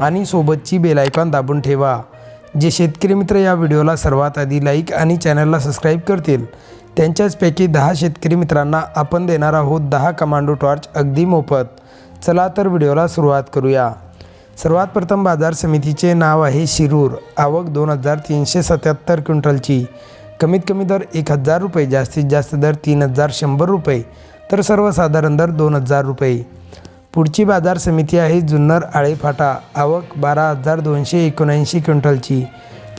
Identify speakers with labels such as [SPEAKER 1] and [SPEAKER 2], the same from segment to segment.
[SPEAKER 1] आणि सोबतची बेलायकॉन दाबून ठेवा. जे शेतकरी मित्र या व्हिडिओला सर्वात आधी लाईक आणि चॅनलला सबस्क्राईब करतील त्यांच्याचपैकी दहा शेतकरी मित्रांना आपण देणार आहोत दहा कमांडो टॉर्च अगदी मोफत. चला तर व्हिडिओला सुरुवात करूया. सर्वात प्रथम बाजार समितीचे नाव आहे शिरूर आवक दोन हजार तीनशे सत्याहत्तर क्विंटलची. कमीत कमी दर एक हजार रुपये जास्तीत जास्त दर तीन हजार शंभर रुपये तर सर्वसाधारण दर दोन हजार रुपये. पुढची बाजार समिती आहे जुन्नर आळेफाटा आवक बारा हजार दोनशे एकोणऐंशी क्विंटलची.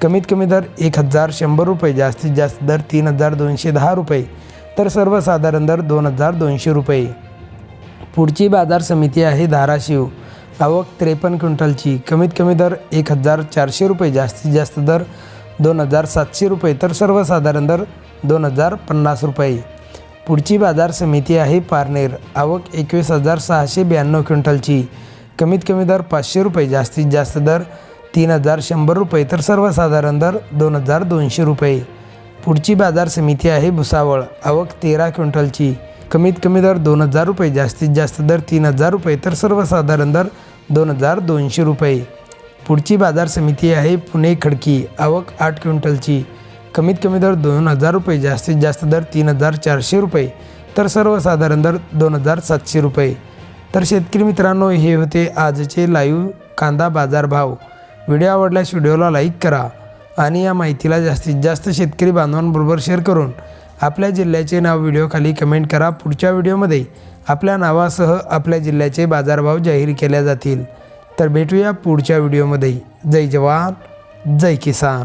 [SPEAKER 1] कमीत कमी दर एक हजार शंभर रुपये जास्तीत जास्त दर तीन हजार दोनशे दहा रुपये तर सर्वसाधारण दर दोन हजार दोनशे रुपये. पुढची बाजार समिती आहे धाराशिव. आवक त्रेपन्न क्विंटलची. कमीत कमी दर एक हजार चारशे रुपये जास्तीत जास्त दर दोन हजार सातशे रुपये तर सर्वसाधारण दर दोन हजार पन्नास रुपये. पुढची बाजार समिती आहे पारनेर. आवक एकवीस हजार सहाशे ब्याण्णव क्विंटलची. कमीत कमी दर पाचशे रुपये जास्तीत जास्त दर तीन हजार शंभर रुपये तर सर्वसाधारण दर दोन हजार दोनशे रुपये. पुढची बाजार समिती आहे भुसावळ. आवक तेरा क्विंटलची. कमीत कमी दर दोन हजार रुपये जास्तीत जास्त दर तीन हजार रुपये तर सर्वसाधारण दर दोन हजार दोनशे रुपये. पुढची बाजार समिती आहे पुणे खडकी. आवक आठ क्विंटलची. कमीत कमी दर दोन हजार रुपये जास्तीत जास्त दर तीन हजार चारशे रुपये तर सर्वसाधारण दर दोन हजार सातशे रुपये. तर शेतकरी मित्रांनो हे होते आजचे लाईव्ह कांदा बाजार भाव. व्हिडिओ आवडल्यास व्हिडिओला लाईक करा आणि या माहितीला जास्तीत जास्त शेतकरी बांधवांबरोबर शेअर करून आपल्या जिल्ह्याचे नाव व्हिडिओखाली कमेंट करा. पुढच्या व्हिडिओमध्ये आपल्या नावासह आपल्या जिल्ह्याचे बाजारभाव जाहीर केल्या जातील. तर भेटूया पुढच्या व्हिडिओमध्ये. जय जवान जय किसान.